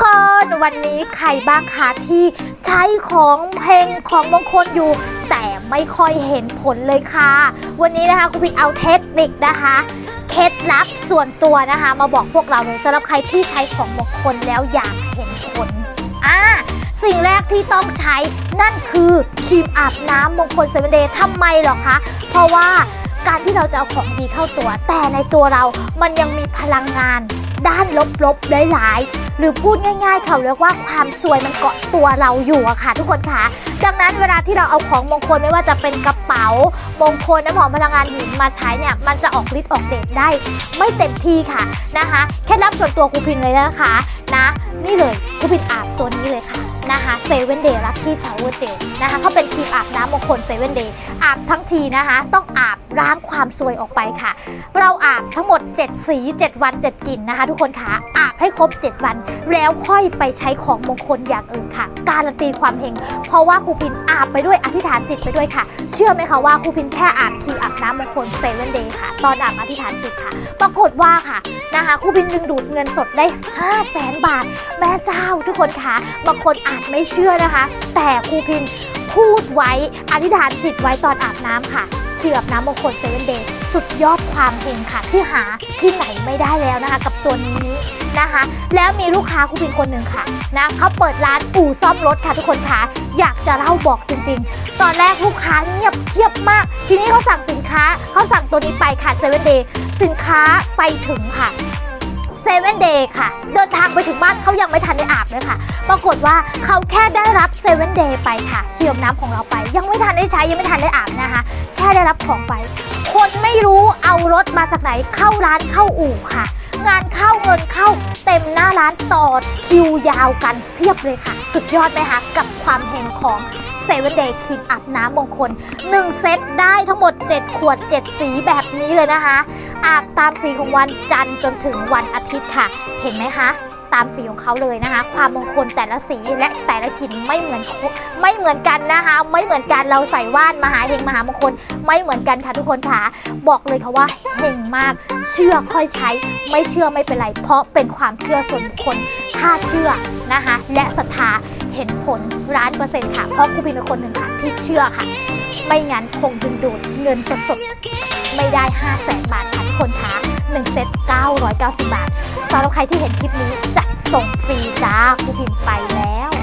คนวันนี้ใครบ้างคะที่ใช้ของเพลงของมงคลอยู่ แต่ไม่ค่อยเห็นผลเลยค่ะ วันนี้นะคะคุณพิดเอาเทคนิคนะคะเคล็ดลับส่วนตัวนะคะ มาบอกพวกเราเลยสำหรับใครที่ใช้ของมงคลแล้วอยากเห็นผลอ่าสิ่งแรกที่ต้องใช้นั่นคือครีมอาบน้ำมงคลเซเว่นเดย์ทำไมหรอคะ เพราะว่าการที่เราจะเอาของดีเข้าตัว แต่ในตัวเรามันยังมีพลังงาน ด้านลบๆหลายๆ หรือพูดง่าย ๆ เขาเรียกว่าความสวยมันเกาะตัวเราอยู่อะค่ะ ทุกคนค่ะ ดังนั้นเวลาที่เราเอาของมงคลไม่ว่าจะเป็นกระเป๋ามงคลน้ำหอมพลังงานหินมาใช้เนี่ยมันจะออกฤทธิ์ออกเดชได้ ไม่เต็มที่ค่ะนะคะเคล็ดลับส่วนตัวครูพินเลยนะคะนะนี่เลยครูพินอาบตัวนี้เลยค่ะนะคะเซเว่นเดย์ลัคกี้ชาวเวอร์เจลนะคะเขาเป็นครีมอาบน้ำมงคลเซเว่นเดย์อาบทั้งทีนะคะ ต้องอาบ ล้างความซวยออกไปค่ะ เราอาบทั้งหมด 7 สี 7 วัน 7กลิ่นนะคะ ทุกคนคะอาบให้ครบ 7 วัน แล้วค่อยไปใช้ของมงคลอย่างอื่นค่ะ การันตีความเฮงเพราะว่าครูพินอาบไปด้วยอธิษฐานจิตไปด้วยค่ะ เชื่อไหมคะว่าครูพินแค่อาบคีอาบน้ำมงคลเซเว่นเดย์ค่ะ ตอนอาบอธิษฐานจิตค่ะ ปรากฏว่าค่ะนะคะครูพินดึงดูดเงินสดได้ 5 0 0แสนบาท แม่เจ้าทุกคนคะบางคนอาจไม่เชื่อนะคะ แต่ครูพิน พูดไว้ อธิษฐานจิตไว้ตอนอาบน้ำค่ะครีมอบน้ำมงคลเซเว่นเดย์สุดยอดความเฮงค่ะ ที่หาที่ไหนไม่ได้แล้วนะคะ กับตัวนี้นะคะ แล้วมีลูกค้าคุณพินคนหนึ่งค่ะนะเขาเปิดร้านอู่ซ่อมรถค่ะทุกคนคะอยากจะเล่าบอกจริง ๆ ตอนแรกลูกค้าเงียบเทียบมาก ทีนี้เขาสั่งสินค้าเขาสั่งตัวนี้ไปค่ะเซเว่นเดย์สินค้าไปถึงค่ะ เซเว่นเดย์ค่ะ เดินทางไปถึงบ้านเขายังไม่ทันได้อาบเลยค่ะ ปรากฏว่าเขาแค่ได้รับเซเว่นเดย์ไปค่ะเคี่ยวน้ำของเราไป ยังไม่ทันได้ใช้ยังไม่ทันได้อาบนะคะ แค่ได้รับของไป คนไม่รู้เอารถมาจากไหนเข้าร้านเข้าอู่ค่ะ งานเข้าเงินเข้าเต็มหน้าร้านต่อคิวยาวกันเพียบเลยค่ะ สุดยอดไหมคะกับความเฮงของเซเว่นเดย์ครีมอาบน้ำมงคล 1 เซตได้ทั้งหมด 7 ขวด 7 สีแบบนี้เลยนะคะ อาบตามสีของวันจันทร์จนถึงวันอาทิตย์ค่ะ เห็นไหมคะ ตามสีของเขาเลยนะคะ ความมงคลแต่ละสีและแต่ละกลิ่นไม่เหมือนไม่เหมือนกันนะคะ ไม่เหมือนกันเราใส่ว่านมหาเฮงมหามงคลไม่เหมือนกันค่ะทุกคนค่ะบอกเลยค่ะว่าเฮงมาก เชื่อค่อยใช้ ไม่เชื่อไม่เป็นไร เพราะเป็นความเชื่อส่วนบุคคลถ้าเชื่อนะคะ และศรัทธาเห็นผลร้านเปอร์เซ็นต์ค่ะ เพราะครูพินเป็นคนหนึ่งค่ะที่เชื่อค่ะ ไม่งั้นคงดึงดูดเงินสดๆไม่ได้5 0 0แสนบาท คะ1เซต990 บาทสำหรับใครที่เห็นคลิปนี้จะส่งฟรีจ้าครูพิมพ์ไปแล้ว